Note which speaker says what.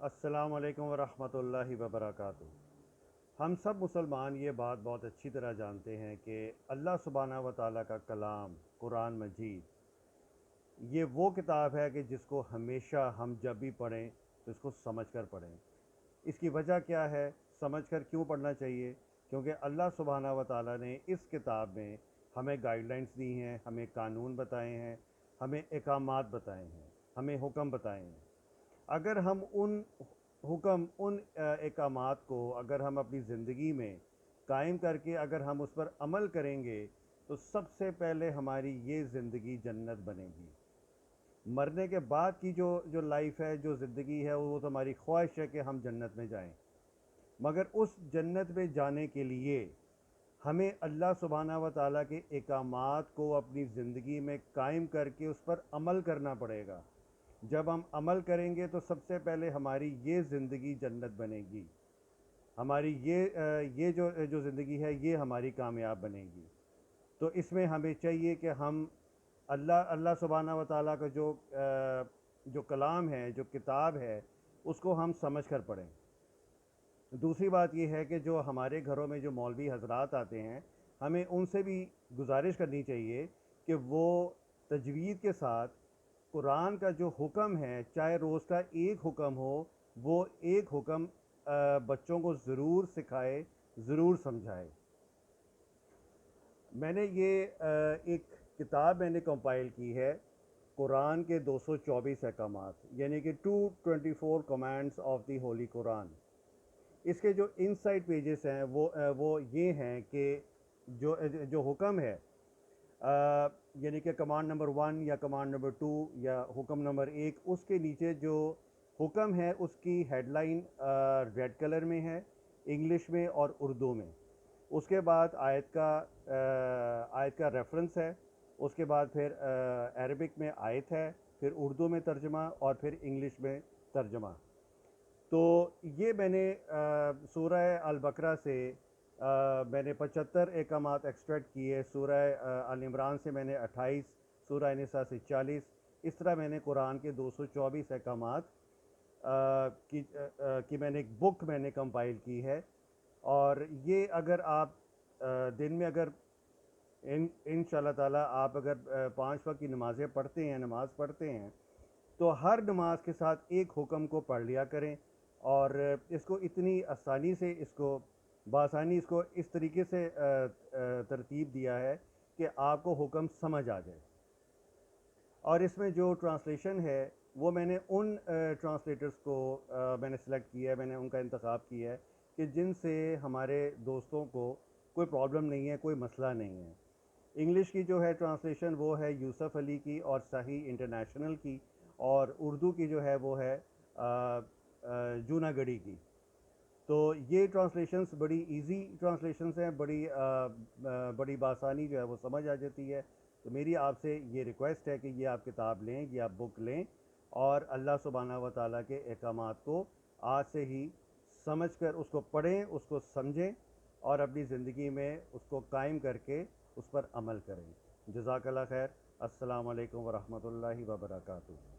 Speaker 1: असलकम वरहमतुल्लाहि वबरकatuh हम सब मुसलमान ये बात बहुत अच्छी तरह जानते हैं कि अल्लाह सुबहाना व ताली का कलाम, कुरान मजीद, ये वो किताब है कि जिसको हमेशा हम जब भी पढ़ें तो इसको समझ कर पढ़ें। इसकी वजह क्या है? समझ कर क्यों पढ़ना चाहिए? क्योंकि अल्लाह सुबहाना व ताली ने इस किताब में हमें गाइडलाइंस दी हैं, हमें कानून बताए हैं, हमें अकामात बताए हैं, हमें हुक्म बताए हैं। अगर हम उन हुक्म, उन अकामात को अगर हम अपनी ज़िंदगी में कायम करके अगर हम उस पर अमल करेंगे तो सबसे पहले हमारी ये ज़िंदगी जन्नत बनेगी। मरने के बाद की जो जो लाइफ है, जो ज़िंदगी है, वो तो हमारी ख्वाहिश है कि हम जन्नत में जाएँ। मगर उस जन्नत में जाने के लिए हमें अल्लाह सुबहाना व ताली के अकामात को अपनी ज़िंदगी में कायम करके उस पर अमल करना पड़ेगा। जब हम अमल करेंगे तो सबसे पहले हमारी ये ज़िंदगी जन्नत बनेगी। हमारी ये ये जो जो ज़िंदगी है, ये हमारी कामयाब बनेगी। तो इसमें हमें चाहिए कि हम अल्लाह अल्लाह सुबहाना व ताली का जो जो कलाम है, जो किताब है, उसको हम समझ कर पढ़ें। दूसरी बात यह है कि जो हमारे घरों में जो मौलवी हजरात आते हैं, हमें उनसे भी गुजारिश करनी चाहिए कि वो तजवीज़ के साथ कुरान का जो हुक्म है, चाहे रोज़ का एक हुक्म हो, वो एक हुक्म बच्चों को ज़रूर सिखाए, ज़रूर समझाए। मैंने ये एक किताब मैंने कंपाइल की है, कुरान के 224 अहकाम यानी कि 224 commands of the holy Quran इसके जो इनसाइड पेजेस हैं, वो वो ये हैं कि जो जो हुक्म है यानी कि कमांड नंबर वन या कमांड नंबर टू या हुक्म नंबर एक उसके नीचे जो हुक्म है उसकी हेडलाइन रेड कलर में है इंग्लिश में और उर्दू में। उसके बाद आयत का आ, आयत का रेफरेंस है उसके बाद फिर अरबिक में आयत है फिर उर्दू में तर्जमा और फिर इंग्लिश में तर्जमा। तो ये मैंने सूरह अल बकरा से मैंने पचहत्तर एकामात एक्सट्रैक्ट किए सूरह अल इमरान से मैंने 28 सूरह निसा से 40 इस तरह मैंने कुरान के 224 अहकामात की आ, की मैंने एक बुक मैंने कंपाइल की है। और ये अगर आप आ, दिन में अगर इन इन ताला आप अगर पाँच वक्त की नमाज़ें पढ़ते हैं नमाज़ पढ़ते हैं तो हर नमाज़ के साथ एक हुक्म को पढ़ लिया करें। और इसको इतनी आसानी से इसको बासानी इसको इस तरीके से तरतीब दिया है कि आपको हुक्म समझ आ जाए। और इसमें जो ट्रांसलेशन है, वो मैंने उन ट्रांसलेटर्स को मैंने सेलेक्ट किया है, मैंने उनका इंतखब किया है कि जिनसे हमारे दोस्तों को कोई प्रॉब्लम नहीं है, कोई मसला नहीं है। इंग्लिश की जो है ट्रांसलेशन, वो है यूसुफ अली की और सही इंटरनेशनल की और उर्दू की जो है, वो है जूनागढ़ी की। तो ये ट्रांसलेशंस बड़ी इजी ट्रांसलेशंस हैं बड़ी आ, आ, बड़ी बासानी जो है वो समझ आ जाती है। तो मेरी आपसे ये रिक्वेस्ट है कि ये आप किताब लें ये आप बुक लें और अल्लाह सुबहाना व ताली के अहकाम को आज से ही समझ कर उसको पढ़ें उसको समझें और अपनी ज़िंदगी में उसको कायम करके उस पर अमल करें। जजाकल्ला खैर। अस्सलाम वालेकुम वरहमतुल्लाहि व बरकातुहू।